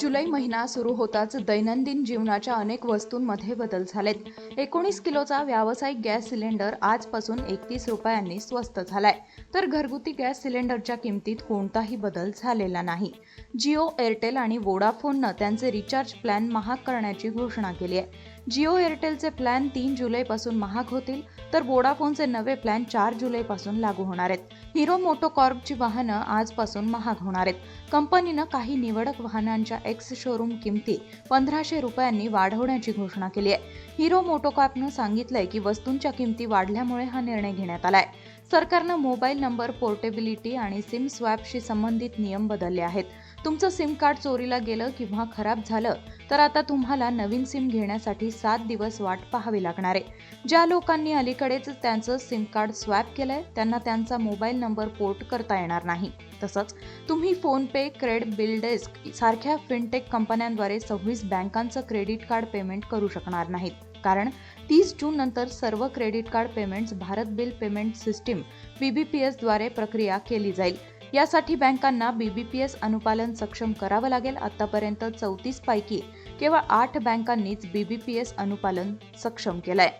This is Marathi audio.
जुलै महिना सुरू होताच दैनंदिन जीवनाच्या अनेक वस्तूंमध्ये बदल झालेत. एकोणीस किलोचा व्यावसायिक गॅस सिलेंडर आजपासून एकतीस रुपयांनी स्वस्त झालाय. तर घरगुती गॅस सिलेंडरच्या किमतीत कोणताही बदल झालेला नाही. जिओ एअरटेल आणि वोडाफोननं त्यांचे रिचार्ज प्लॅन महाग करण्याची घोषणा केली आहे. जिओ एअरटेलचे प्लॅन तीन जुलैपासून महाग होतील तर वोडाफोनचे नवे प्लॅन चार जुलैपासून लागू होणार आहेत. हिरो मोटोकॉर्पची वाहनं आजपासून महाग होणार आहेत. कंपनीनं काही निवडक वाहनांच्या एक्स शोरूम किमती पंधराशे रुपयांनी वाढवण्याची घोषणा केली आहे. हिरो मोटोकॉपनं सांगितलंय की वस्तूंच्या किमती वाढल्यामुळे हा निर्णय घेण्यात आलाय. सरकारनं मोबाईल नंबर पोर्टेबिलिटी आणि सिम स्वॅपशी संबंधित नियम बदलले आहेत. तुमचं सिम कार्ड चोरीला गेलं किंवा खराब झालं तर आता तुम्हाला नवीन सिम घेण्यासाठी सात दिवस वाट पाहावी लागणार आहे. ज्या लोकांनी अलीकडेच त्यांचं सिम कार्ड स्वॅप केलंय त्यांना त्यांचा मोबाईल नंबर पोर्ट करता येणार नाही. तसंच तुम्ही फोनपे क्रेड बिल डेस्क सारख्या फिनटेक कंपन्यांद्वारे सव्वीस बँकांचं क्रेडिट कार्ड पेमेंट करू शकणार नाहीत. कारण तीस जून नंतर सर्व credit card payments Bharat bill payment system बीबीपीएसद्वारे प्रक्रिया केली जाईल. यासाठी बँकांना बीबीपीएस अनुपालन सक्षम करावं लागेल. आतापर्यंत चौतीस पैकी केवळ आठ बँकांनीच बीबीपीएस अनुपालन सक्षम केलंय.